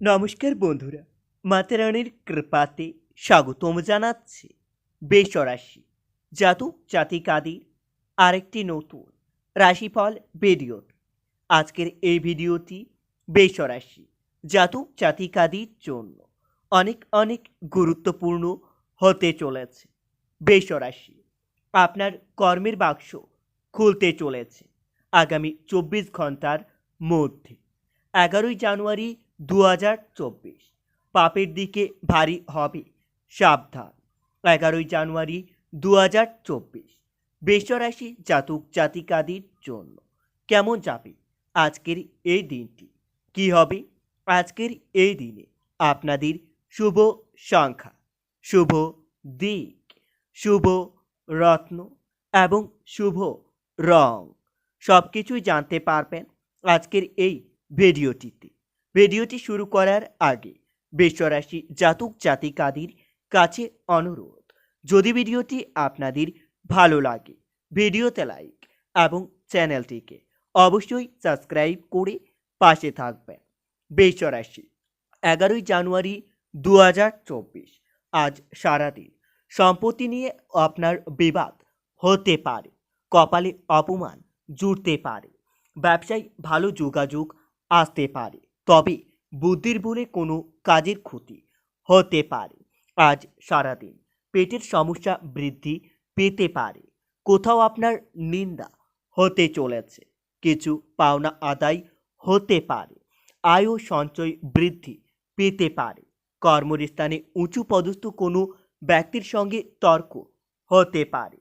নমস্কার বন্ধুরা মাতারানির কৃপাতে স্বাগতম জানাচ্ছি বেসরাশি জাতক জাতিকাদের আরেকটি নতুন রাশিফল ভিডিওতে আজকের এই ভিডিওটি বেসরাশি জাতক জাতিকাদের জন্য অনেক অনেক গুরুত্বপূর্ণ হতে চলেছে। বেসরাশি আপনার কর্মের বাক্স খুলতে চলেছে আগামী চব্বিশ ঘণ্টার মধ্যে। এগারোই জানুয়ারি দু হাজার চব্বিশ। পাপের দিকে ভারী হবে, সাবধান। এগারোই জানুয়ারি দু হাজার চব্বিশ বেসরাশি জাতক জাতিকাদের জন্য কেমন যাবে আজকের এই দিনটি? কি হবে আজকের এই দিনে? আপনাদের শুভ সংখ্যা, শুভ দিক, শুভ রত্ন এবং শুভ রং। সব কিছুই জানতে পারবেন আজকের এই ভিডিওটিতে। ভিডিওটি শুরু করার আগে বেসরাশি জাতক জাতিকাদের কাছে অনুরোধ, যদি ভিডিওটি আপনাদের ভালো লাগে, ভিডিওতে লাইক এবং চ্যানেলটিকে অবশ্যই সাবস্ক্রাইব করে পাশে থাকবেন। বেসরাশি এগারোই জানুয়ারি দু হাজার চব্বিশ, আজ সারাদিন সম্পত্তি নিয়ে আপনার বিবাদ হতে পারে, কপালে অপমান জুড়তে পারে, ব্যবসায় ভালো যোগাযোগ আসতে পারে তবে বুদ্ধির বলে কোনো কাজের ক্ষতি হতে পারে। আজ সারাদিন পেটের সমস্যা বৃদ্ধি পেতে পারে। কোথাও আপনার নিন্দা হতে চলেছে। কিছু পাওনা আদায় হতে পারে। আয় সঞ্চয় বৃদ্ধি পেতে পারে। কর্মস্থানে উঁচু পদস্থ কোনো ব্যক্তির সঙ্গে তর্ক হতে পারে।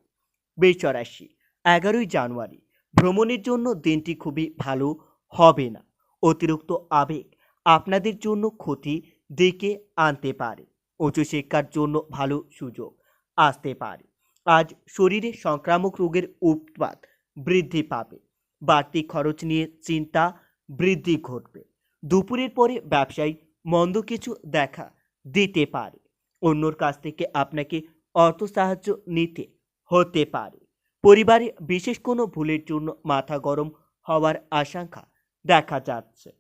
বেচরাশি এগারোই জানুয়ারি। ভ্রমণের জন্য দিনটি খুবই ভালো হবে না। অতিরিক্ত আবেগ আপনাদের জন্য ক্ষতি ডেকে আনতে পারে। উচ্চশিক্ষার জন্য ভালো সুযোগ আসতে পারে। আজ শরীরে সংক্রামক রোগের উৎপাত বৃদ্ধি পাবে। বাড়তি খরচ নিয়ে চিন্তা বৃদ্ধি ঘটবে। দুপুরের পরে ব্যবসায়ী মন্দ কিছু দেখা দিতে পারে। অন্যর কাছ থেকে আপনাকে অর্থ সাহায্য নিতে হতে পারে। পরিবারে বিশেষ কোনো ভুলের জন্য মাথা গরম হওয়ার আশঙ্কা দেখা যাচ্ছে।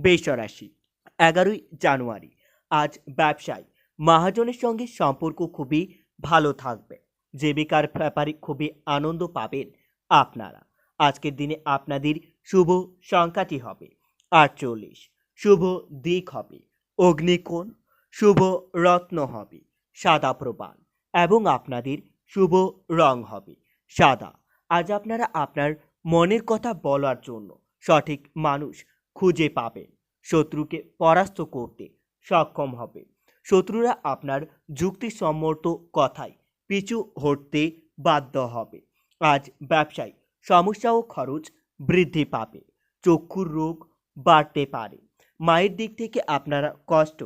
বেসরাশি, এগারোই জানুয়ারি। আজ ব্যবসায়, মহাজনের সঙ্গে সম্পর্ক খুবই ভালো থাকবে। জীবিকার ব্যাপারে খুবই আনন্দ পাবেন আপনারা। আজকের দিনে আপনাদের শুভ সংখ্যাটি হবে আটচল্লিশ। শুভ দিক হবে অগ্নিকোণ। শুভ রত্ন হবে সাদা প্রবাল এবং আপনাদের শুভ রং হবে সাদা। আজ আপনারা আপনার মনের কথা বলার জন্য সঠিক মানুষ খুঁজে পাবেন শত্রুকে পরাস্ত করতে সক্ষম হবে। শত্রুরা আপনার যুক্তিসম্মত কথায় পিছু হটতে বাধ্য হবে। আজ ব্যবসায় সমস্যা ও খরচ বৃদ্ধি পাবে। চক্ষুর রোগ বাড়তে পারে। মায়ের দিক থেকে আপনারা কষ্ট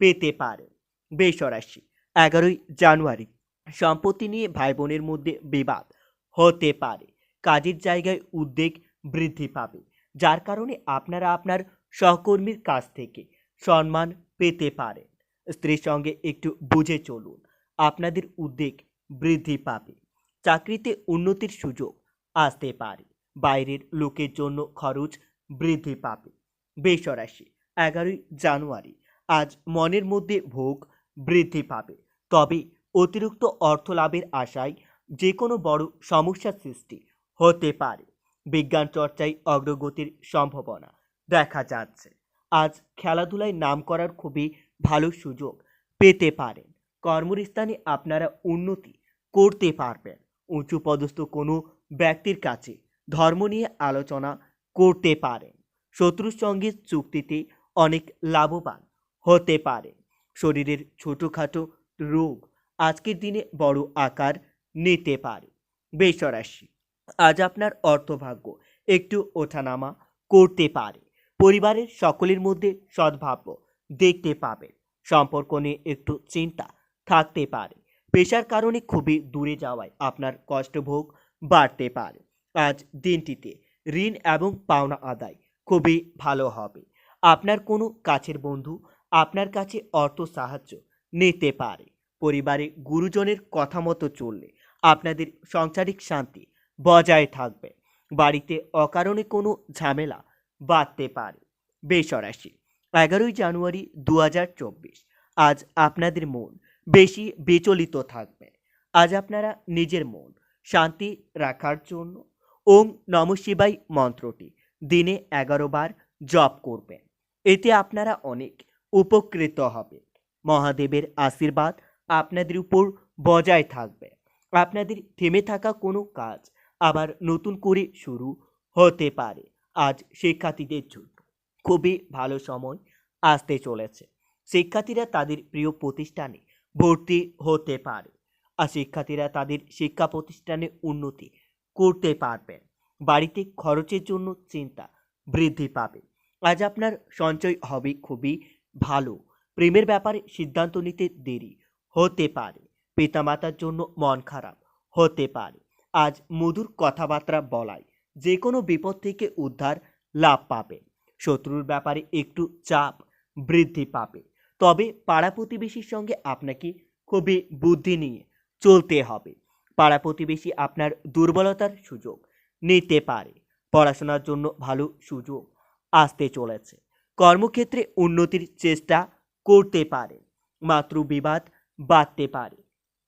পেতে পারেন। বেসরাশি, এগারোই জানুয়ারি। সম্পত্তি নিয়ে ভাই বোনের মধ্যে বিবাদ হতে পারে। কাজের জায়গায় উদ্বেগ বৃদ্ধি পাবে। যার কারণে আপনারা আপনার সহকর্মীর কাছ থেকে সম্মান পেতে পারেন। স্ত্রীর সঙ্গে একটু বুঝে চলুন, আপনাদের উদ্বেগ বৃদ্ধি পাবে। চাকরিতে উন্নতির সুযোগ আসতে পারে, বাইরের লোকের জন্য খরচ বৃদ্ধি পাবে। বেসরাশি এগারোই জানুয়ারি, আজ মনের মধ্যে ভোগ বৃদ্ধি পাবে। তবে অতিরিক্ত অর্থ লাভের আশায় যে কোনো বড় সমস্যার সৃষ্টি হতে পারে। বিজ্ঞান চর্চায় অগ্রগতির সম্ভাবনা দেখা যাচ্ছে। আজ খেলাধুলায় নাম করার খুবই ভালো সুযোগ পেতে পারেন। কর্মস্থানে আপনারা উন্নতি করতে পারবেন। উঁচু পদস্থ কোনো ব্যক্তির কাছে ধর্ম নিয়ে আলোচনা করতে পারেন। শত্রুর সঙ্গে চুক্তিতে অনেক লাভবান হতে পারে শরীরের ছোটোখাটো রোগ আজকের দিনে বড় আকার নিতে পারে। বেসরাশি আজ আপনার অর্থভাগ্য একটু ওঠানামা করতে পারে। পরিবারের সকলের মধ্যে সদ্ভাব্য দেখতে পাবেন। সম্পর্ক নিয়ে একটু চিন্তা থাকতে পারে। পেশার কারণে খুবই দূরে যাওয়ায় আপনার কষ্টভোগ বাড়তে পারে। আজ দিনটিতে ঋণ এবং পাওনা আদায় খুবই ভালো হবে। আপনার কোনো কাছের বন্ধু আপনার কাছে অর্থ সাহায্য নিতে পারে। পরিবারে গুরুজনের কথা মতো চললে আপনাদের সাংসারিক শান্তি বজায় থাকবে। বাড়িতে অকারণে কোনো ঝামেলা বাড়তে পারে। বেসরাশি, এগারোই জানুয়ারি দু হাজার চব্বিশ। আজ আপনাদের মন বেশি বিচলিত থাকবে। আজ আপনারা নিজের মন শান্তি রাখার জন্য ওং নম শিবাই মন্ত্রটি দিনে এগারো বার জপ করবেন। এতে আপনারা অনেক উপকৃত হবেন। মহাদেবের আশীর্বাদ আপনাদের উপর বজায় থাকবে। আপনাদের থেমে থাকা কোনো কাজ আবার নতুন করে শুরু হতে পারে। আজ শিক্ষার্থীদের জন্য খুবই ভালো সময় আসতে চলেছে। শিক্ষার্থীরা তাদের প্রিয় প্রতিষ্ঠানে ভর্তি হতে পারে আর শিক্ষার্থীরা তাদের শিক্ষা প্রতিষ্ঠানে উন্নতি করতে পারবেন বাড়িতে খরচের জন্য চিন্তা বৃদ্ধি পাবে। আজ আপনার সঞ্চয় হবে খুবই ভালো। প্রেমের ব্যাপারে সিদ্ধান্ত নিতে দেরি হতে পারে। পিতামাতার জন্য মন খারাপ হতে পারে। আজ মধুর কথাবার্তা বলায় যে কোনো বিপদ থেকে উদ্ধার লাভ পাবে। শত্রুর ব্যাপারে একটু চাপ বৃদ্ধি পাবে। তবে পাড়া প্রতিবেশীর সঙ্গে আপনাকে খুবই বুদ্ধি নিয়ে চলতে হবে। পাড়া প্রতিবেশী আপনার দুর্বলতার সুযোগ নিতে পারে। পড়াশোনার জন্য ভালো সুযোগ আসতে চলেছে। কর্মক্ষেত্রে উন্নতির চেষ্টা করতে পারেন মাতৃবিবাদ বাড়তে পারে।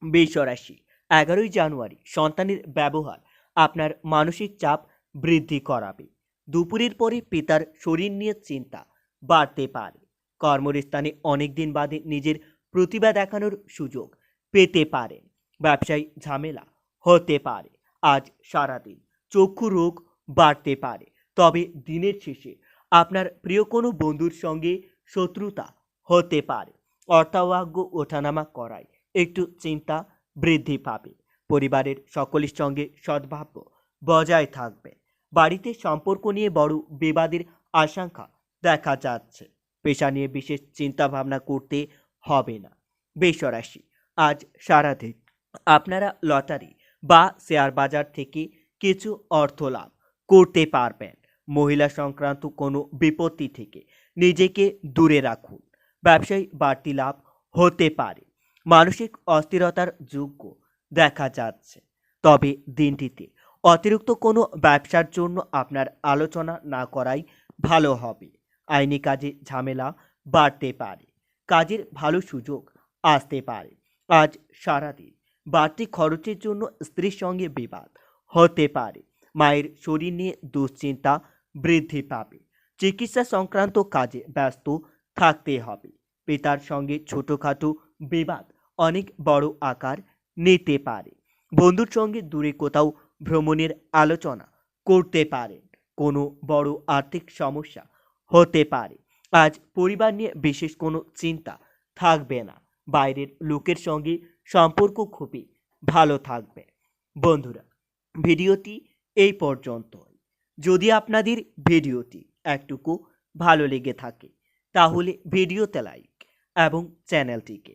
বেসরাশি এগারোই জানুয়ারি সন্তানের ব্যবহার আপনার মানসিক চাপ বৃদ্ধি করাবে। দুপুরের পরে পিতার শরীর নিয়ে চিন্তা বাড়তে পারে। কর্মস্থানে অনেক দিন বাদে নিজের প্রতিভা দেখানোর সুযোগ পেতে পারেন ব্যবসায়ী ঝামেলা হতে পারে। আজ সারাদিন চক্ষু রোগ বাড়তে পারে। তবে দিনের শেষে আপনার প্রিয় কোনো বন্ধুর সঙ্গে শত্রুতা হতে পারে। অর্থাভাগ্য ওঠানামা করায় একটু চিন্তা বৃদ্ধি পাবে। পরিবারের সকলের সঙ্গে সদ্ভাব্য বজায় থাকবে। বাড়িতে সম্পর্ক নিয়ে বড় বিবাদের আশঙ্কা দেখা যাচ্ছে। পেশা নিয়ে বিশেষ চিন্তা ভাবনা করতে হবে না। বেসরাশি আজ সারাদিন। আপনারা লটারি বা শেয়ার বাজার থেকে কিছু অর্থ লাভ করতে পারবেন। মহিলা সংক্রান্ত কোনো বিপত্তি থেকে নিজেকে দূরে রাখুন। ব্যবসায়ী বাড়তি লাভ হতে পারে। মানসিক অস্থিরতার যোগ্য দেখা যাচ্ছে। তবে দিনটিতে অতিরিক্ত কোনো ব্যবসার জন্য আপনার আলোচনা না করাই ভালো হবে। আইনি কাজে ঝামেলা বাড়তে পারে। কাজের ভালো সুযোগ আসতে পারে। আজ সারাদিন বাড়তি খরচের জন্য স্ত্রীর সঙ্গে বিবাদ হতে পারে। মায়ের শরীর নিয়ে দুশ্চিন্তা বৃদ্ধি পাবে। চিকিৎসা সংক্রান্ত কাজে ব্যস্ত থাকতে হবে। পিতার সঙ্গে ছোটোখাটো বিবাদ অনেক বড় আকার নিতে পারে। বন্ধুর সঙ্গে দূরে কোথাও ভ্রমণের আলোচনা করতে পারেন কোনো বড় আর্থিক সমস্যা হতে পারে। আজ পরিবার নিয়ে বিশেষ কোনো চিন্তা থাকবে না। বাইরের লোকের সঙ্গে সম্পর্ক খুবই ভালো থাকবে। বন্ধুরা, ভিডিওটি এই পর্যন্ত যদি আপনাদের ভিডিওটি একটুকু ভালো লেগে থাকে, তাহলে ভিডিওতে লাইক এবং চ্যানেলটিকে